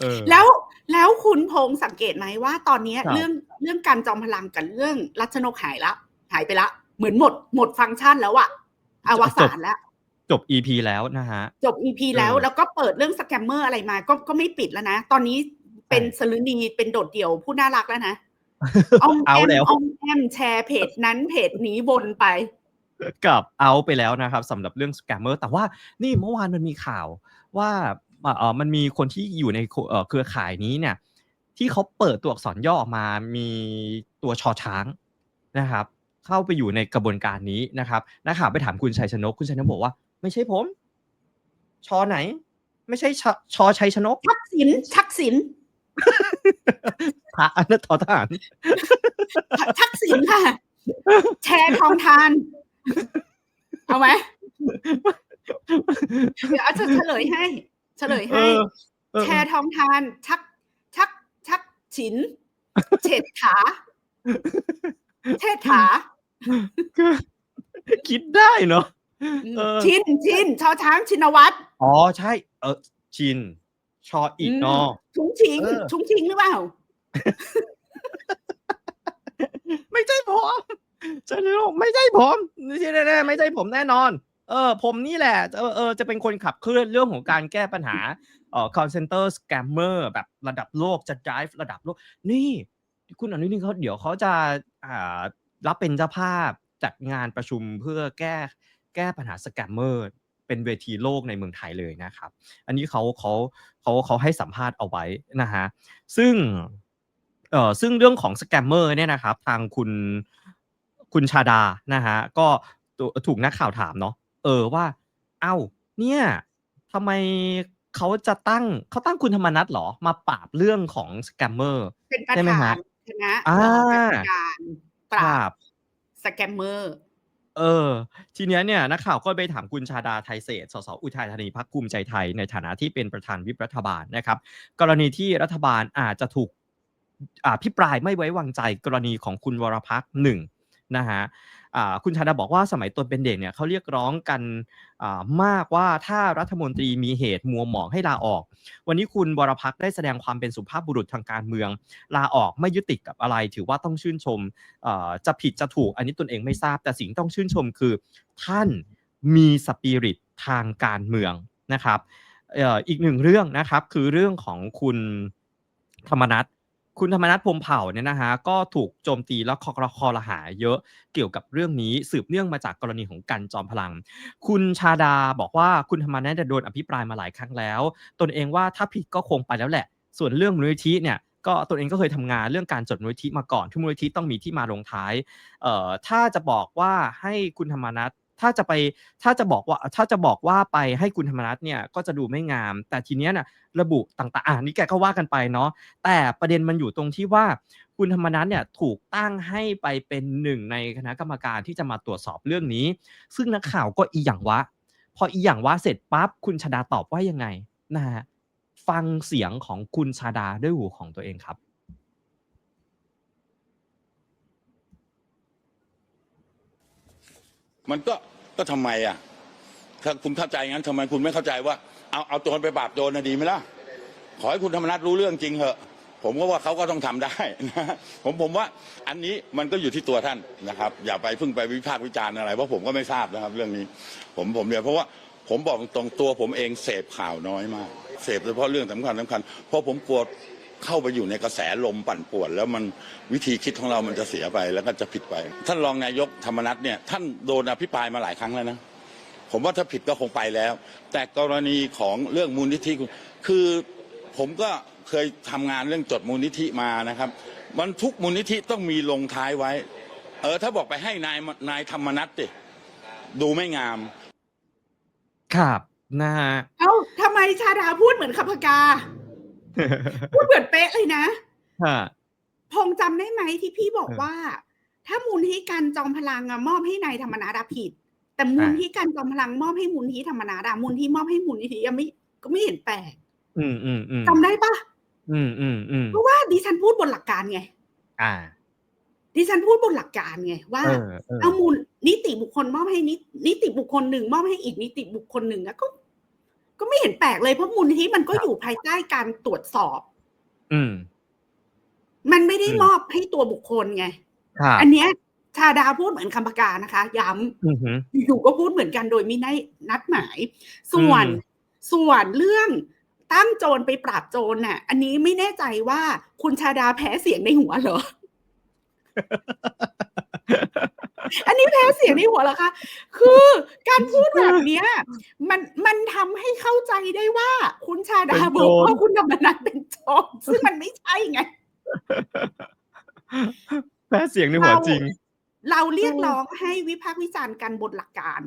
เออแล้วแล้วคุณพงษ์สังเกตไหมว่า ตอนเนี้ยครับเรื่องเรื่องการจอมพลังกับเรื่องรัชนกหายละหายไปละ เหมือนหมดหมดฟังก์ชันแล้วอะอวสานแล้วจบ EP แล้วนะฮะ จบ EP แล้วเออแล้วก็เปิดเรื่องสแกมเมอร์อะไรมา ก็ก็ไม่ปิดแล้วนะ ตอนนี้เป็นใช่สลุนีเป็นโดดเดี่ยวผู้น่ารักแล้วนะออมเอาแอมแล้วออมแอมแชร์เพจนั้นเพจนี้วนไป กับเอาไปแล้วนะครับสำหรับเรื่องสแกมเมอร์แต่ว่านี่เมื่อวานมันมีข่าวว่า เออมันมีคนที่อยู่ในเอ่อเครือข่ายนี้เนี่ย ที่เขาเปิดตัวอักษรย่อออกมามีตัวชอช้างนะครับ เข้าไปอยู่ในกระบวนการนี้นะครับนักข่าวไปถามคุณชัยชนก คุณชัยชนกบอกว่า ไม่ใช่ผม ชอไหน ไม่ใช่ชชอชัยชนกทักษิณทักษิณพระอนันททหารทัทักษิณค่ะ แชร์ทองทาน เอาไหมเดี๋ยวเอาจะเฉลยให้ เฉลยเอให้อเออแชร์ทองทาน ชัก ชัก ชักฉิน เฉดขาเทศขาคือคิดได้เนาะเออชินชินชอช้างชินวัตรอ๋อใช่ เออชิน ชออีกเนอชุงชิงเออชุงชิงหรือเปล่า ไม่ใช่ผมใช่เลยไม่ใช่ผมไม่ใช่แน่ๆไม่ใช่ผมแน่นอน เออผมนี่แหละเออเออจะเป็นคนขับเคลื่อนเรื่องของการแก้ปัญหาเอ่อ call center scammer แบบระดับโลกจะ drive ระดับโลก นี่คุณอนุทินเขาเดี๋ยวเขาจะอ่ารับเป็นเจ้าภาพจัดงานประชุมเพื่อแก้แก้ปัญหา scammer เป็นเวทีโลกในเมืองไทยเลยนะครับ อันนี้เขาเขาเขาเขาให้สัมภาษณ์เอาไว้นะฮะซึ่งเอ่อซึ่งเรื่องของสแกมเมอร์เนี่ยนะครับ ทางคุณคุณชาดานะฮะก็ถูกนักข่าวถามเนาะ เออว่า เอ้า เนี่ยทำไมเขาจะตั้งเขาตั้งคุณธรรมนัฐเหรอ มาปราบเรื่องของสแกมเมอร์เป็นประใช่ไหมธาฮะ นคณะอ่า กรรมการปครารับบสแกมเมอร์ เออ ทีเนี้ยเนี่ยนักข่าวก็ไปถามคุณชาดาไทยเศรษฐ์สสอุทัยธานีพักภูมิใจไทยในฐานะที่เป็นประธานวิปรัฐบาลนะครับ กรณีที่รัฐบาลอาจจะถูกอ่าพิปรายไม่ไว้วางใจกรณีของคุณวรพักษ์หนึ่ง นะฮะคุณชาดาบอกว่าสมัยตนเป็นเด็กเนี่ยเขาเรียกร้องกันมากว่าถ้ารัฐมนตรีมีเหตุมัวหมองให้ลาออก วันนี้คุณวรพักได้แสดงความเป็นสุภาพบุรุษทางการเมือง ลาออกไม่ยึดติดกับอะไร ถือว่าต้องชื่นชมจะผิดจะถูกอันนี้ตนเองไม่ทราบ แต่สิ่งต้องชื่นชมคือ ท่านมีสปิริตทางการเมืองนะครับอีกหนึ่งเรื่องนะครับคือเรื่องของคุณธรรมนัฐ คุณธรรมนัฐพรมเผ่าเนี่ยนะฮะก็ถูกโจมตีและคอคอรหาเยอะเกี่ยวกับเรื่องนี้สืบเนื่องมาจากกรณีของกันจอมพลัง คุณชาดาบอกว่าคุณธรรมนัฐโดนอภิปรายมาหลายครั้งแล้ว ตนเองว่าถ้าผิดก็คงไปแล้วแหละ ส่วนเรื่องมูลนิธิเนี่ยก็ตนเองก็เคยทำงานเรื่องการจดมูลนิธิมาก่อนที่มูลนิธิต้องมีที่มาลงท้ายเอ่อถ้าจะบอกว่าให้คุณธรรมนัฐ ถ้าจะไปถ้าจะบอกว่าถ้าจะบอกว่าไปให้คุณธรรมนัฐเนี่ยก็จะดูไม่งาม แต่ทีเนี้ยนะระบุต่างๆอ่านี่แกก็ว่ากันไปเนาะแต่ประเด็นมันอยู่ตรงที่ว่าคุณธรรมนัฐเนี่ยถูกตั้งให้ไปเป็นหนึ่งในคณะกรรมการที่จะมาตรวจสอบเรื่องนี้ ซึ่งนักข่าวก็อีหยังวะ พออีหยังวะเสร็จปั๊บคุณชาดาตอบว่ายังไงนะฮะฟังเสียงของคุณชาดาด้วยหูของตัวเองครับ มันก็ก็ทำไมอะ ถ้าคุณเข้าใจงั้นทำไมคุณไม่เข้าใจว่าเอาเอาโจรไปปราบโจรนะดีไหมล่ะ ขอให้คุณธรรมนัฐรู้เรื่องจริงเหอะ ผมก็ว่าเขาก็ต้องทำได้นะผมผมว่าอันนี้มันก็อยู่ที่ตัวท่านนะครับ อย่าไปพิ่งไปวิพากษ์วิจารณ์อะไรเพราะผมก็ไม่ทราบนะครับ เรื่องนี้ ผมผมเดียวเพราะว่าผมบอกตรงตัวผมเองเสพข่าวน้อยมาก เสพเฉพาะเรื่องสำคัญสำคัญเพราะผมกลัว เข้าไปอยู่ในกระแสลมปั่นป่วน แล้วมันวิธีคิดของเรามันจะเสียไปแล้วก็จะผิดไป ท่านรองนายกธรรมนัฐเนี่ยท่านโดนอภิปรายมาหลายครั้งแล้วนะผมว่าถ้าผิดก็คงไปแล้ว แต่กรณีของเรื่องมูลนิธิคุณคือผมก็เคยทำงานเรื่องจดมูลนิธิมานะครับ มันทุกมูลนิธิต้องมีลงท้ายไว้ เออถ้าบอกไปให้นายนายธรรมนัฐดิดูไม่งาม ครับนะฮะเอ้าทำไมชาดาพูดเหมือนขับพกา พูดเหมือนเป๊ะเลยนะฮะพงษ์จำได้ไหมที่พี่บอกเออว่า ถ้ามูลที่การจอมพลังอะมอบให้นายธรรมนัฐอะผิด แต่มูลอ่าที่การจอมพลังมอบให้มูลที่ธรรมนัฐอะมูลที่มอบให้มูลนิธิยังไม่ก็ไม่เห็นแปลกอืมอืมอืมจำได้ปะอืมอืมอืมเพราะว่าดิฉันพูดบนหลักการไง อ่า ดิฉันพูดบนหลักการไงว่าเออเออเอามูลนิติบุคคลมอบให้นินิติบุคคลหนึ่งมอบให้อีกนิติบุคคลหนึ่งอะก็ ก็ไม่เห็นแปลกเลยเพราะมูลนิธิมันก็ครับอยู่ภายใต้การตรวจสอบ อืม มันไม่ได้อืมมอบให้ตัวบุคคลไงครับอันเนี้ยชาดาพูดเหมือนคำประกานะคะ ย้อือหือำอยู่ๆก็พูดเหมือนกันโดยไม่ได้นัดหมาย ส่วนอืมส่วนเรื่องตั้งโจรไปปราบโจรน่ะ อันนี้ไม่แน่ใจว่าคุณชาดาแพ้เสียงในหัวเหรอ อันนี้แพ้เสียงในหัวเหรอคะ คือ การพูดแบบเนี้ย มันมันทำให้เข้าใจได้ว่าคุณชาดาเป็นบโจรอกว่าคุณธรรมนัฐเป็นโจรซึ่งมันไม่ใช่ไงแพ้เสียงในหัวจริง เราเรียกร้องให้วิพากษ์วิจารณ์กันบนหลักการ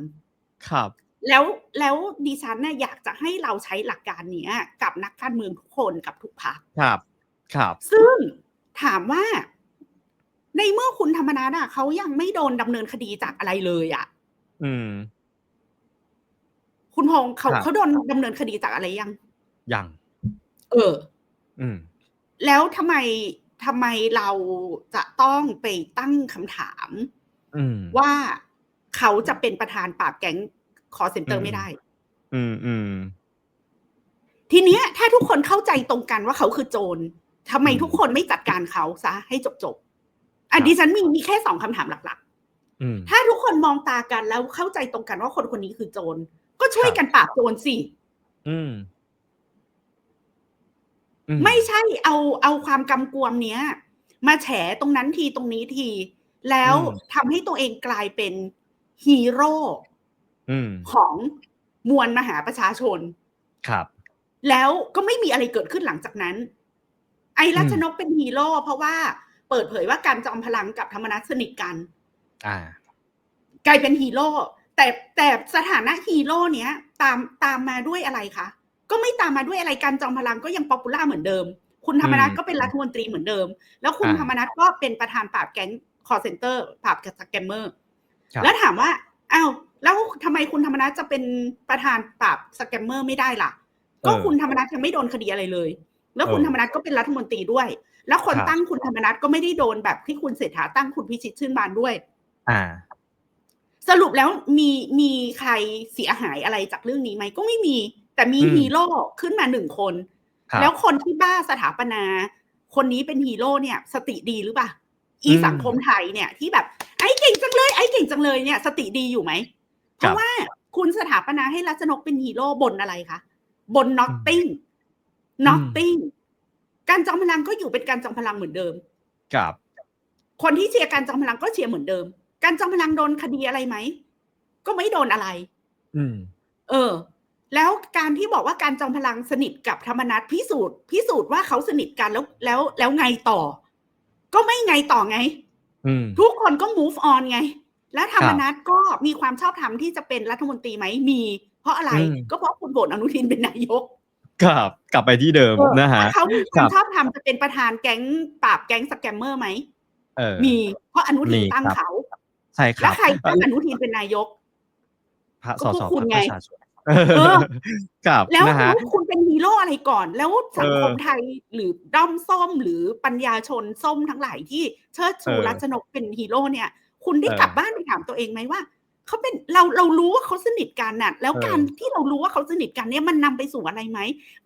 ครับ แล้วแล้วดิฉันน่ะอยากจะให้เราใช้หลักการเนี้ย กับนักการเมืองทุกคนกับทุกพรรคครับ ครับ ซึ่งถามว่า ในเมื่อคุณธรรมนัฐอะเขายังไม่โดนดำเนินคดีจากอะไรเลยอะ อืม คุณพงษ์เขาครับ เขาโดนดำเนินคดีจากอะไรยัง ยัง เออ อืม แล้วทำไมทำไมเราจะต้องไปตั้งคำถาม อืม ว่าเขาจะเป็นประธานปราบแก๊งคอเซ็นเตออืร์ม ไม่ได้ อืมอืม ทีเนี้ยถ้าทุกคนเข้าใจตรงกันว่าเขาคือโจรทำไมอืมทุกคนไม่จัดการเขาซะให้จบจบๆอะครับ ดิฉันมีมีแค่สองคำถามหลัก อืม ๆ ถ้าทุกคนมองตากันแล้วเข้าใจตรงกันว่าคนคนนี้คือโจรก็ ช่วยครับกันปราบโจรสิอืมอืไม่ใช่เอาเอาความกำกวมเนี้ย มาแฉตรงนั้นทีตรงนี้ที แล้วอืมทำให้ตัวเองกลายเป็นฮีโร่อืมของมวลมหาประชาชน ครับ แล้วก็ไม่มีอะไรเกิดขึ้นหลังจากนั้น ไอ้รัชนกเป็นฮีโร่เพราะว่าเปิดเผยว่าการจอมพลังกับธรรมนัสสนิทกัน อ่า กลายเป็นฮีโร่ แต่แต่สถานะฮีโร่เนี้ยตามตามมาด้วยอะไรคะก็ไม่ตามมาด้วยอะไรการจอมพลังก็ยังป๊อปปูล่าเหมือนเดิม คุณธรรมนัฐอืมก็เป็นรัฐมนตรีเหมือนเดิม แล้วคุณอ่าธรรมนัฐก็เป็นประธานปราบแก๊งคอร์เซนเตอร์ปราบสแกมเมอร์ครับแล้วถามว่าอ้าวแล้วทำไมคุณธรรมนัฐจะเป็นประธานปราบสแกมเมอร์ไม่ได้ล่ะ ก็เออคุณธรรมนัฐยังไม่โดนคดีอะไรเลย แล้วคุณเออธรรมนัฐก็เป็นรัฐมนตรีด้วย แล้วคนครับตั้งคุณธรรมนัฐก็ไม่ได้โดนแบบที่คุณเศรษฐาตั้งคุณพิชิตชื่นบานด้วย อ่า สรุปแล้วมีมีใครเสียหายอะไรจากเรื่องนี้ไหมก็ไม่มี แต่มีอืมฮีโร่ขึ้นมาหนึ่งคนครับแล้วคนที่บ้าสถาปนา คนนี้เป็นฮีโร่เนี่ย สติดีหรือเปล่าอีอืมสังคมไทยเนี่ยที่แบบไอ้เก่งจังเลยไอ้เก่งจังเลยเนี่ย สติดีอยู่ไหม เพครับราะว่าคุณสถาปนาให้รัชนกเป็นฮีโร่บนอะไรคะบน nothing nothing การจอมพลังก็อยู่เป็นการจอมพลังเหมือนเดิม ครับ คนที่เชียร์การจอมพลังก็เชียร์เหมือนเดิม การจอมพลังโดนคดีอะไรไหม ก็ไม่โดนอะไร อืม เออ แล้วการที่บอกว่าการจอมพลังสนิทกับธรรมนัฐพิสูจน์พิสูจน์ว่าเขาสนิทกันแล้วแล้วแล้วไงต่อ ก็ไม่ไงต่อไงอืมทุกคนก็ move on ไง แล้วธรรมครับนัฐก็มีความชอบธรรมที่จะเป็นรัฐมนตรีไหมมี เพราะอะไรอืมก็เพราะคุณโหวตอนุทินเป็นนายกครับกลับไปที่เดิมนะฮะถ้าเขามีคครัวามบชอบธรรมจะเป็นประธานแก๊งปราบแก๊งสแกมเมอร์ไหมเออมี เพราะอนุทินมีตั้งครับเขา ใช่คแล้รัวบใครตั้งเอ่ออนุทินเป็นนายก พระก็สพวสกคุณพรรคไงประชาชนเออครับแล้วนะฮะคุณเป็นฮีโร่อะไรก่อน แล้วสังคมเออไทยหรือด้อมส้มหรือปัญญาชนส้มทั้งหลายที่เชิดชูเออรัชนกเป็นฮีโร่เนี่ย คุณได้เออกลับบ้านไปถามตัวเองไหมว่าเขาเป็นเราเรารู้ว่าเขาสนิทกันน่ะ แล้วเออการที่เรารู้ว่าเขาสนิทกันเนี่ยมันนำไปสู่อะไรไหม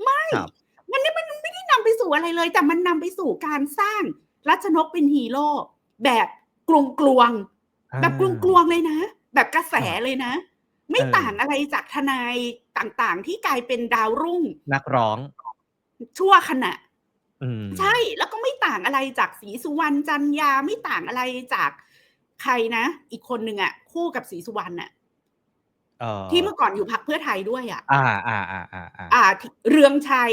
ไม่ครับมันเนี่ยมันไม่ได้นำไปสู่อะไรเลย แต่มันนำไปสู่การสร้างรัชนกเป็นฮีโร่แบบกลวงกลวงๆ แบบกลวงกลวงๆเลยนะ แบบกระแสเลยนะ ไม่เออต่างอะไรจากทนายต่างๆ ที่กลายเป็นดาวรุ่ง นักร้อง ชั่วขณะอืมใช่แล้วก็ไม่ต่างอะไรจากศรีสุวรรณจันยาไม่ต่างอะไรจากใครนะ อีกคนหนึ่งอะคู่กับศรีสุวรรณอะเอ่อที่เมื่อก่อนอยู่พักเพื่อไทยด้วยอะอ่า อ่า อ่า อ่า อ่าอ่าที่เรืองชัย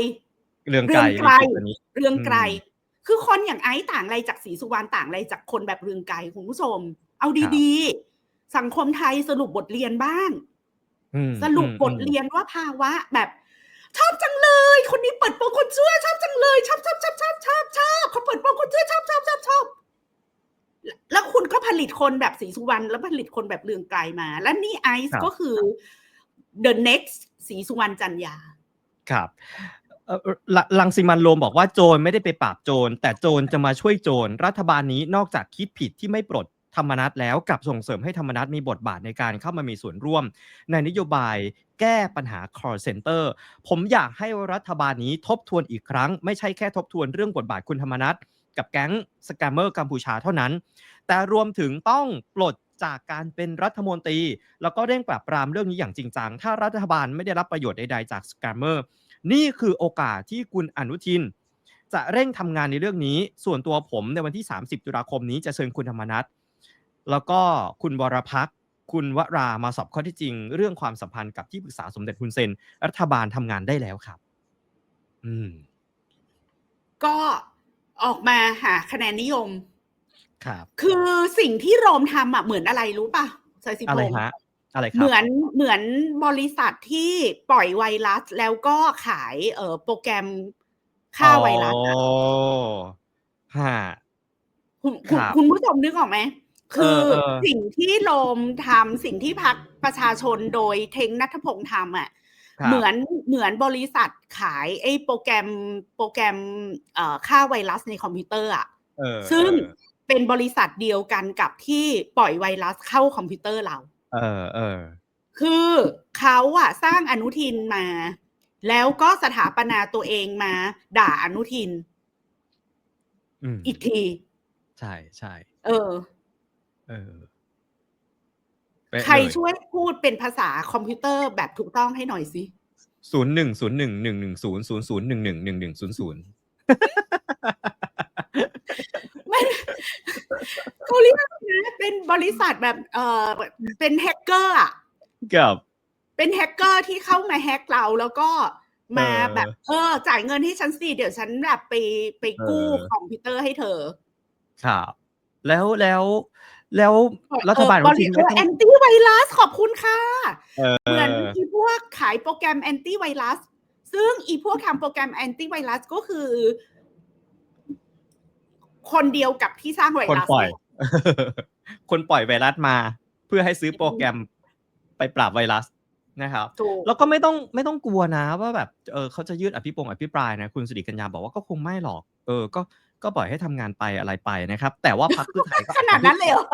เรื่องไกล เรื่องไกลรู้สึอันนี้เรืองไกลอืมคือคนอย่างไอซ์ต่างอะไรจากศรีสุวรรณต่างอะไรจากคนแบบเรืองไกลคุณผู้ชม เอาดีๆ สังคมไทยสรุปบทเรียนบ้างอืมสรุปอืมบทเรียนว่าภาวะแบบ ชอบจังเลย คนนี้เปิดโปงคนเชื่อชอบจังเลย ชอบชอบชอบชอบชอบชอบเขาเปิดโปงคนเชื่อชอบชอบชอบชอบแล้วแล้วคุณก็ผลิตคนแบบศรีสุวรรณแล้วผลิตคนแบบเรืองไกลมา และนี่ไอครัซ์บก็คือ the next ศรีสุวรรณจันยา ครับเอ่อลลังสิมันต์โรมบอกว่าโจรไม่ได้ไปปราบโจรแต่โจรจะมาช่วยโจรรัฐบาลนี้นอกจากคิดผิดที่ไม่ปลด ธรรมนัตแล้วกับส่งเสริมให้ธรรมนัตมีบทบาทในการเข้ามามีส่วนร่วม ในนโยบายแก้ปัญหา call center ผมอยากให้รัฐบาลนี้ทบทวนอีกครั้ง ไม่ใช่แค่ทบทวนเรื่องบทบาทคุณธรรมนัตกับแก๊งสแกมเมอร์กัมพูชาเท่านั้น แต่รวมถึงต้องปลดจากการเป็นรัฐมนตรี แล้วก็เร่งปราบปรามเรื่องนี้อย่างจริงจัง ถ้ารัฐบาลไม่ได้รับประโยชน์ใดๆจากสแกมเมอร์นี่คือโอกาสที่คุณอนุทิน จะเร่งทำงานในเรื่องนี้ ส่วนตัวผมในวันที่ 30 ตุลาคมนี้จะเชิญคุณธรรมนัฐ แล้วก็คุณวรพักษ์คุณวรามาสอบข้อที่จริง เรื่องความสัมพันธ์กับที่ปรึกษาสมเด็จฮุนเซน รัฐบาลทำงานได้แล้วครับ อืม ก็ออกมาหาคะแนนนิยม ครับ คือสิ่งที่โรมทำอะเหมือนอะไรรู้ป่ะสายสิอะไรพงษ์ฮะอะไรครัเหมือนเหมือนบริษัทที่ปล่อยไวรัสแล้วก็ขายเอ่อโปรแกรมฆ่าไวรัสอะอ๋อฮะคุณคุณครับคุณผู้ชมนึกออกไหม คือเออเออสิ่งที่โรมทำสิ่งที่พักประชาชนโดยเทงนัทพงษ์ทำอะครับเหมือนเหมือนบริษัทขายไอ้โปรแกรมโปรแกรมเอ่อฆ่าไวรัสในคอมพิวเตอร์อะเออซึ่งเออเป็นบริษัทเดียวกันกับที่ปล่อยไวรัสเข้าคอมพิวเตอร์เรา เออเออคือเขาอะสร้างอนุทินมา แล้วก็สถาปนาตัวเองมา ด่าอนุทินอืมอีกที ใช่ใช่เออ เออเป๊ะใครเลยช่วยพูดเป็นภาษาคอมพิวเตอร์แบบถูกต้องให้หน่อยสิ ศูนย์หนึ่งศูนย์หนึ่งหนึ่งหนึ่งศูนย์ศูนย์ศูนย์หนึ่งหนึ่งหนึ่งหนึ่งศูนย์ศูนย์ไม่เขาเรียกนะเป็นบริษัทแบบเออเป็นแฮกเกอร์อะกับเป็นแฮกเกอร์ที่เข้ามาแฮกเราแล้วก็มาเออแบบ เออ จ่ายเงินให้ฉันสิเดี๋ยวฉันแบบไปไปกู้เออคอมพิวเตอร์ให้เธอ ครับแล้วแล้ว แล้วรัฐบาลเอเขาอทิ้งไม่แอต้องนตี้ไวรัสขอบคุณค่ะเออเหมือนอีพวกขายโปรแกรมแอนตี้ไวรัส ซึ่งอีพวกทำโปรแกรมแอนตี้ไวรัสก็คือ คนเดียวกับที่สร้างไวคนรัสปล่อยเนี่ยคนปล่อยไวรัสมา เพื่อให้ซื้อโปรแกรมไปปราบไวรัสนะครับถูกแล้วก็ไม่ต้องไม่ต้องกลัวนะว่าแบบเออเขาจะยืดอภิปรายอภิปรายนะ คุณสิริกัญญาบอกว่าก็คงไม่หรอก เออ ก็ ก็ปล่อยให้ทำงานไปอะไรไปนะครับ แต่ว่าพรรคเพื่อไทยขนาดนั้นเลยเหรอ